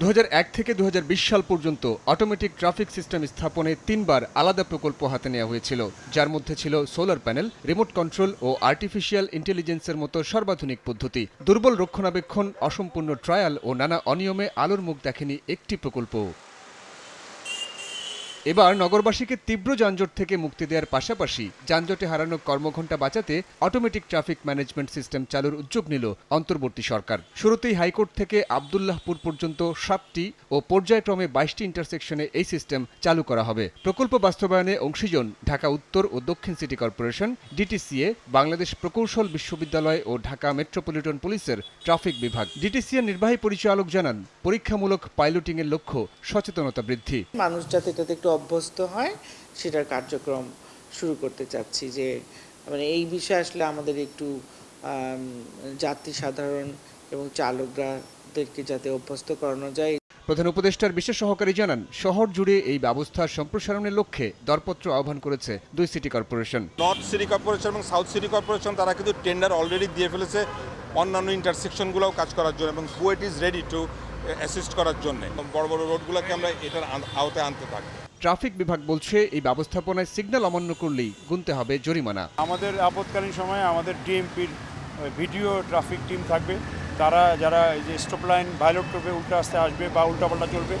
দু হাজার এক থেকে দু হাজার বিশ সাল পর্যন্ত অটোমেটিক ট্রাফিক সিস্টেম স্থাপনে তিনবার আলাদা প্রকল্প হাতে নেওয়া হয়েছিল, যার মধ্যে ছিল সোলার প্যানেল রিমোট কন্ট্রোল ও আর্টিফিশিয়াল ইন্টেলিজেন্সের মতো সর্বাধুনিক পদ্ধতি। দুর্বল রক্ষণাবেক্ষণ, অসম্পূর্ণ ট্রায়াল ও নানা অনিয়মে আলোর মুখ দেখেনি একটি প্রকল্প এবার নগরবাসীকে তীব্র যানজট থেকে মুক্তি দেওয়ার পাশাপাশি যানজটে হারানো কর্মঘণ্টা বাঁচাতে অটোমেটিক ট্রাফিক ম্যানেজমেন্ট সিস্টেম চালুর উদ্যোগ নিল অন্তর্বর্তী সরকার। শুরুতেই হাইকোর্ট থেকে আবদুল্লাহপুর পর্যন্ত সাতটি ও পর্যায়ক্রমে বাইশটি ইন্টারসেকশনে এই সিস্টেম চালু করা হবে। প্রকল্প বাস্তবায়নে অংশীজন ঢাকা উত্তর ও দক্ষিণ সিটি কর্পোরেশন ডিটিসিএ বাংলাদেশ প্রকৌশল বিশ্ববিদ্যালয় ও ঢাকা মেট্রোপলিটন পুলিশের ট্রাফিক বিভাগ। ডিটিসিএর নির্বাহী পরিচালক জানান, পরীক্ষামূলক পাইলটিংয়ের লক্ষ্য সচেতনতা বৃদ্ধি। মানুষ যাতে একটু অভ্যস্ত হয় সেটার কার্যক্রম শুরু করতে চাচ্ছি যে মানে এই বিষয়ে আসলে আমাদের একটু যাত্রী সাধারণ এবং চালকরাদেরকে যাতে অভ্যস্ত করানো যায়। প্রধান উপদেষ্টার বিশেষ সহকারী জানান শহর জুড়ে এই ব্যবস্থার সম্প্রসারণের লক্ষ্যে দরপত্র আহ্বান করেছে দুই city corporation. North city corporation এবং সাউথ সিটি কর্পোরেশন তারা কিন্তু টেন্ডার অলরেডি দিয়ে ফেলেছে। অন্যান্য ইন্টারসেকশনগুলোও কাজ করার জন্য এবং KUET is ready to assist করার জন্য। বড় বড় রোডগুলোকে আমরা এটার আওতায় আনতে থাকি ট্রাফিক বিভাগ বলছে এই ব্যবস্থাপনায় সিগন্যাল অমান্য করলেই গুনতে হবে জরিমানা। আমাদের আপদকালীন সময়ে আমাদের ডিএমপির ভিডিও ট্রাফিক টিম থাকবে। তারা যারা এই যে স্টপ লাইন ভায়োলেট করবে উল্টা আসতে আসবে বা উল্টাপাল্টা চলবে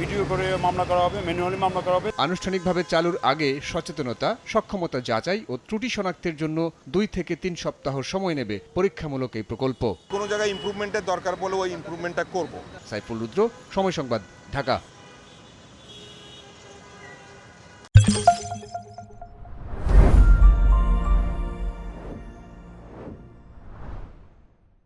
ভিডিও করে মামলা করা হবে ম্যানুয়ালি মামলা করা হবে। আনুষ্ঠানিকভাবে চালুর আগে সচেতনতা সক্ষমতা যাচাই ও ত্রুটি শনাক্তের জন্য দুই থেকে তিন সপ্তাহ সময় নেবে পরীক্ষামূলক এই প্রকল্প। কোনো জায়গায় ইম্প্রুভমেন্টের দরকার বলে ওই ইম্প্রুভমেন্টটা করব। সাইফুল রুদ্র সময় সংবাদ ঢাকা।